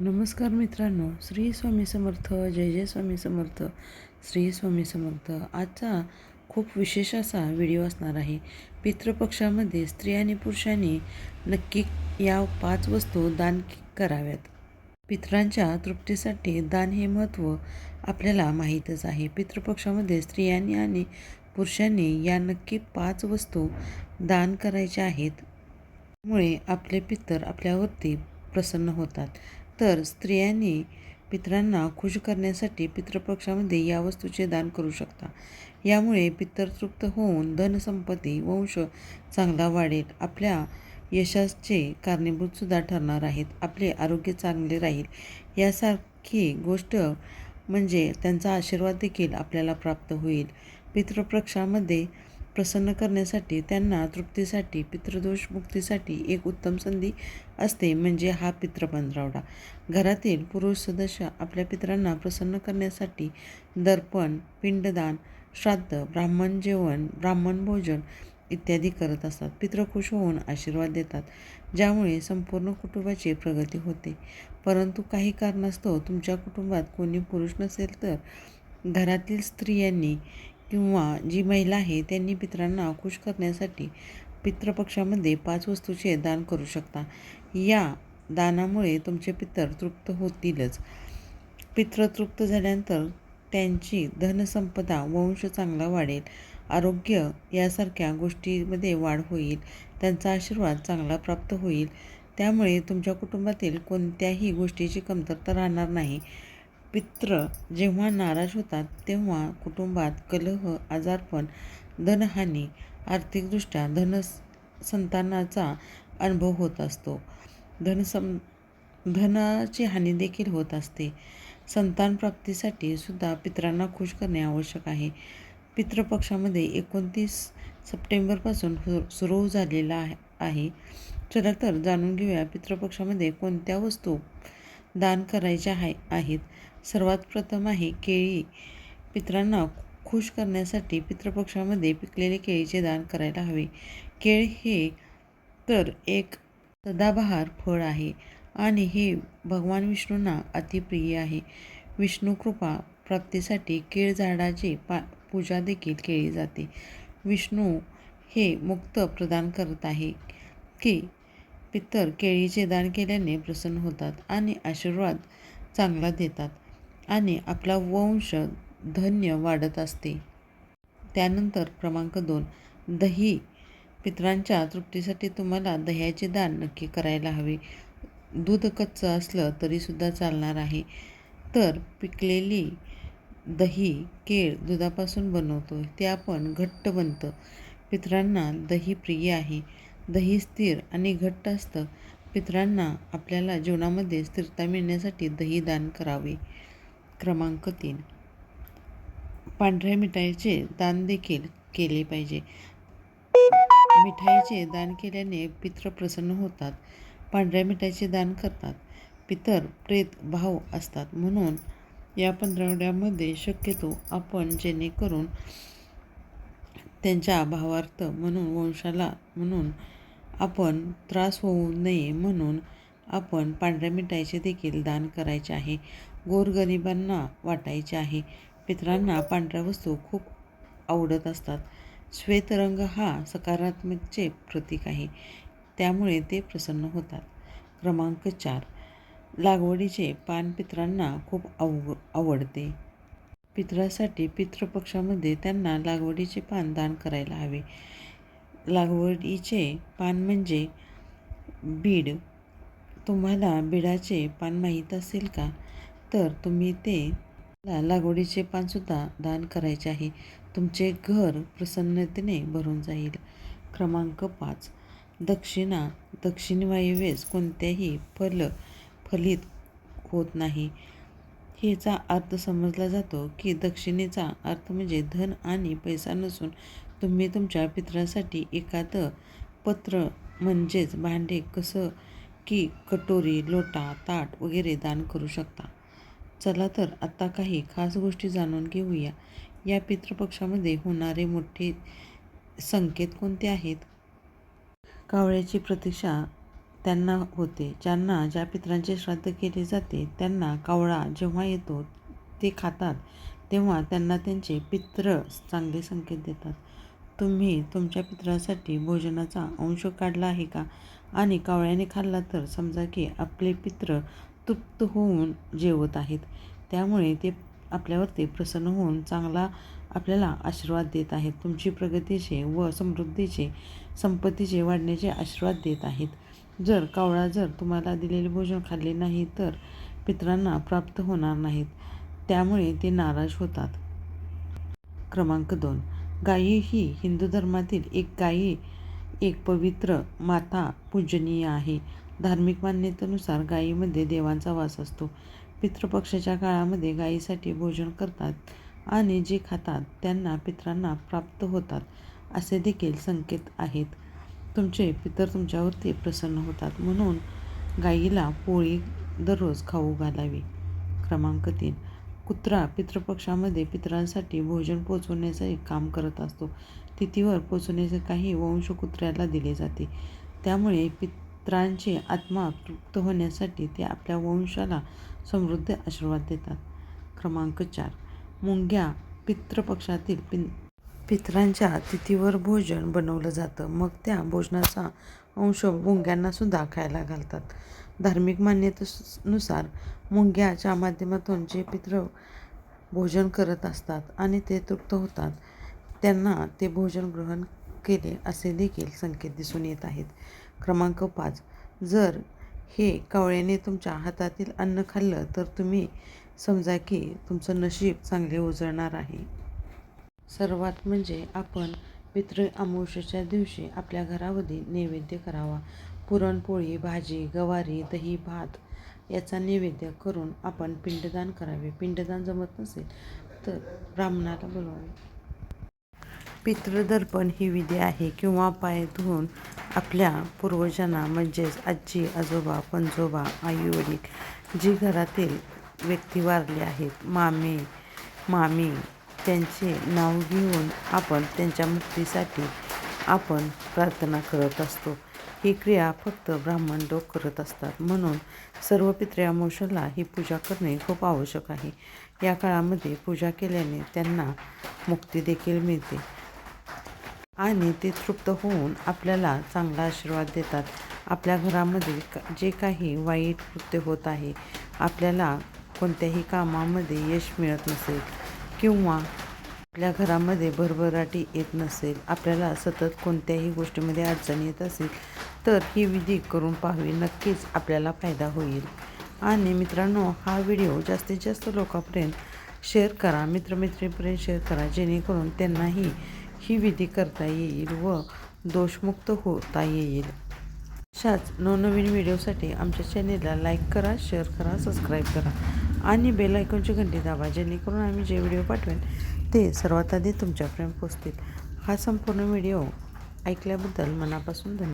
नमस्कार मित्रांनो श्री स्वामी समर्थ जय जय स्वामी समर्थ श्री स्वामी समर्थ. आजचा खूप विशेष असा व्हिडिओ असणार आहे. पितृपक्षामध्ये स्त्री आणि पुरुषांनी नक्की या पाच वस्तू दान कराव्यात. पितरांच्या तृप्तीसाठी दान हे महत्त्व आपल्याला माहीतच आहे. पितृपक्षामध्ये स्त्रियांनी आणि पुरुषांनी या नक्की पाच वस्तू दान करायच्या आहेत. त्यामुळे आपले पितर आपल्यावरती प्रसन्न होतात. तर स्त्रियांनी पितरांना खुश करण्यासाठी पितृपक्षामध्ये या वस्तूचे दान करू शकता. यामुळे पितर तृप्त होऊन धनसंपत्ती वंश चांगला वाढेल. आपल्या यशाचे कारणीभूतसुद्धा ठरणार आहेत. आपले आरोग्य चांगले राहील. यासारखी गोष्ट म्हणजे त्यांचा आशीर्वाद देखील आपल्याला प्राप्त होईल. पितृपक्षामध्ये प्रसन्न करण्यासाठी त्यांना तृप्तीसाठी पितृदोष मुक्तीसाठी एक उत्तम संधी असते म्हणजे हा पितृपंधरावडा घरातील पुरुष सदस्य आपल्या पितरांना प्रसन्न करण्यासाठी दर्पण पिंडदान श्राद्ध ब्राह्मण जेवण ब्राह्मण भोजन इत्यादी करत असतात. पितृ खुश होऊन आशीर्वाद देतात ज्यामुळे संपूर्ण कुटुंबाची प्रगती होते. परंतु काही कारणास्तव तुमच्या कुटुंबात कोणी पुरुष नसेल तर घरातील स्त्रियांनी किंवा जी महिला आहे त्यांनी पितरांना खुश करण्यासाठी पितृपक्षामध्ये पाच वस्तूचे दान करू शकता. या दानामुळे तुमचे पितर तृप्त होतीलच. पित्र तृप्त झाल्यानंतर त्यांची धनसंपदा वंश चांगला वाढेल. आरोग्य यासारख्या गोष्टीमध्ये वाढ होईल. त्यांचा आशीर्वाद चांगला प्राप्त होईल. त्यामुळे तुमच्या कुटुंबातील कोणत्याही गोष्टीची कमतरता राहणार नाही. पित्र जेव्हा नाराज होतात तेव्हा कुटुंबात कलह आजारपण धनहानी आर्थिकदृष्ट्या धन संतानाचा अनुभव होत असतो. धनसं धनाची हानी देखील होत असते. संतान प्राप्तीसाठी सुद्धा पितरांना खुश करणे आवश्यक आहे. पितृपक्षामध्ये एकोणतीस सप्टेंबरपासून सुरू झालेला आहे. चला तर जाणून घेऊया पितृपक्षामध्ये कोणत्या वस्तू दान करायच्या आहे आहेत. सर्वात प्रथम आहे केळी. पितरांना खुश करण्यासाठी पितृपक्षामध्ये पिकलेले केळीचे दान करायला हवे. केळ हे तर एक सदाबहार फळ आहे आणि हे भगवान विष्णूंना अतिप्रिय आहे. विष्णू कृपा प्राप्तीसाठी केळ झाडाची पा पूजा देखील केली जाते. विष्णू हे मुक्त प्रदान करत आहे की पितर केळीचे दान केल्याने प्रसन्न होतात आणि आशीर्वाद चांगला देतात. आणि आपला वंश धन्य वाढत असते. त्यानंतर क्रमांक दोन दही. पितरांच्या तृप्तीसाठी तुम्हाला दह्याचे दान नक्की करायला हवे. दूध कच्चं असलं तरीसुद्धा चालणार आहे. तर पिकलेली दही केळ दुधापासून बनवतो ते आपण घट्ट बनतं पितरांना दही प्रिय आहे. दही स्थिर आणि घट्ट असतं. पितरांना आपल्याला जीवनामध्ये स्थिरता मिळण्यासाठी दही दान करावे. क्रमांक तीन. पांढऱ्या मिठाईचे दान देखील केले पाहिजे. मिठाईचे दान केल्याने पित्र प्रसन्न होतात. पांढऱ्या मिठाईचे दान करतात. पितर प्रेत भाव असतात. म्हणून या पंधरवड्यामध्ये शक्यतो आपण जेणेकरून त्यांच्या भावार्थ म्हणून वंशाला म्हणून आपण त्रास होऊ नये म्हणून आपण पांढऱ्या मिठाईचे देखील दान करायचे आहे. गोरगरिबांना वाटायचे आहे. पितरांना पांढऱ्या वस्तू खूप आवडत असतात. श्वेत रंग हा सकारात्मकचे प्रतीक आहे. त्यामुळे ते प्रसन्न होतात. क्रमांक चार. लागवडीचे पान पितरांना खूप आव आवडते. पितरासाठी पितृपक्षामध्ये त्यांना लागवडीचे पान दान करायला हवे. लागवडीचे पान म्हणजे बीड तुम्हाला बिडाचे पान माहीत असेल का? तर तुम्ही ते लागवडीचे पानसुद्धा दान करायचे आहे. तुमचे घर प्रसन्नतेने भरून जाईल. क्रमांक पाच. दक्षिणा. दक्षिण वायव्येस कोणत्याही फल फलित होत नाही. हेचा अर्थ समजला जातो की दक्षिणेचा अर्थ म्हणजे धन आणि पैसा नसून तुम्ही तुमच्या पित्रासाठी एखादं पत्र म्हणजेच भांडे कसं की कटोरी लोटा ताट वगैरे दान करू शकता. चला तर आत्ता काही खास गोष्टी जाणून घेऊया. या पितृपक्षामध्ये होणारे मोठे संकेत कोणते आहेत? कावळ्याची प्रतीक्षा त्यांना होते. ज्यांना ज्या पित्रांचे श्राद्ध केले जाते त्यांना कावळा जेव्हा येतो ते खातात. तेव्हा त्यांना त्यांचे पित्र चांगले संकेत देतात. तुम्ही तुमच्या पित्रासाठी भोजनाचा अंश काढला आहे का? आणि कावळ्याने खाल्ला तर समजा की आपले पित्र तृप्त होऊन जेवत आहेत. त्यामुळे ते आपल्यावरती प्रसन्न होऊन चांगला आपल्याला आशीर्वाद देत आहेत. तुमची प्रगतीचे व समृद्धीचे संपत्तीचे वाढण्याचे आशीर्वाद देत आहेत. जर कावळा जर तुम्हाला दिलेले भोजन खाल्ले नाही तर पित्रांना प्राप्त होणार नाहीत. त्यामुळे ते नाराज होतात. क्रमांक दोन. गायी ही हिंदू धर्मातील एक गायी एक पवित्र माता पूजनीय आहे. धार्मिक मान्यतेनुसार गायीमध्ये देवांचा वास असतो. पितृपक्षाच्या काळामध्ये गायीसाठी भोजन करतात आणि जे खातात त्यांना पित्रांना प्राप्त होतात असे देखील संकेत आहेत. तुमचे पितर तुमच्यावरती प्रसन्न होतात म्हणून गाईला पोळी दररोज खाऊ घालावी. क्रमांक तीन. कुत्रा पितृपक्षामध्ये पितरांसाठी भोजन पोचवण्याचं एक काम करत असतो. तिथीवर पोचवण्याचे काही वंश कुत्र्याला दिले जाते. त्यामुळे पित्रांचे आत्मा तृप्त होण्यासाठी ते आपल्या वंशाला समृद्ध आशीर्वाद देतात. क्रमांक चार. मुंग्या पितृपक्षातील पिन पितरांच्या तिथीवर भोजन बनवलं जातं. मग त्या भोजनाचा अंश मुंग्यांनासुद्धा खायला घालतात. धार्मिक मान्यतेनुसार मुंग्याच्या माध्यमातून जे पित्र भोजन करत असतात आणि ते तृप्त होतात त्यांना ते भोजन ग्रहण केले असे देखील संकेत दिसून येत आहेत. क्रमांक पाच. जर हे कावळ्याने तुमच्या हातातील अन्न खाल्लं तर तुम्ही समजा की तुमचं नशीब चांगले उजळणार आहे. सर्वात म्हणजे आपण पितृ अमावस्येच्या दिवशी आपल्या घरामध्ये नैवेद्य करावा. पुरणपोळी भाजी गवारी दही भात याचा नैवेद्य करून आपण पिंडदान करावे. पिंडदान जमत नसेल तर ब्राह्मणाला बोलवावे. पितृदर्पण ही विधी आहे. किंवा पाय धुवून आपल्या पूर्वजांना म्हणजेच आजी आजोबा पणजोबा आई वडील जी घरातील व्यक्ती वारले आहेत मामे मामी त्यांचे नाव घेऊन आपण त्यांच्या मुक्तीसाठी आपण प्रार्थना करत असतो. ही क्रिया फक्त ब्राह्मण लोक करत असतात. म्हणून सर्व पित्रे अमावस्येला ही पूजा करणे खूप आवश्यक आहे. या काळामध्ये पूजा केल्याने त्यांना मुक्ती देखील मिळते आणि ते तृप्त होऊन आपल्याला चांगला आशीर्वाद देतात. आपल्या घरामध्ये जे काही वाईट कृत्य होत आहे आपल्याला कोणत्याही कामामध्ये यश मिळत नसेल. किंवा आपल्या घरामध्ये भरभराटी येत नसेल आपल्याला सतत कोणत्याही गोष्टीमध्ये अडचण येत असेल तर ही विधी करून पाहावी नक्कीच आपल्याला फायदा होईल. आणि मित्रांनो हा व्हिडिओ जास्तीत जास्त लोकांपर्यंत शेअर करा मित्रमित्रीपर्यंत शेअर करा जेणेकरून त्यांनाही ही विधी करता येईल व दोषमुक्त होता येईल. अशाच नवनवीन व्हिडिओसाठी आमच्या चॅनेलला लाईक करा शेअर करा सबस्क्राईब करा. आणि बेल ऐकूनची घंटी दाबा जेणेकरून आम्ही जे व्हिडिओ पाठवेन ते सर्वात आधी तुमच्यापर्यंत पोचतील हा संपूर्ण व्हिडिओ ऐकल्याबद्दल मनापासून धन्यवाद.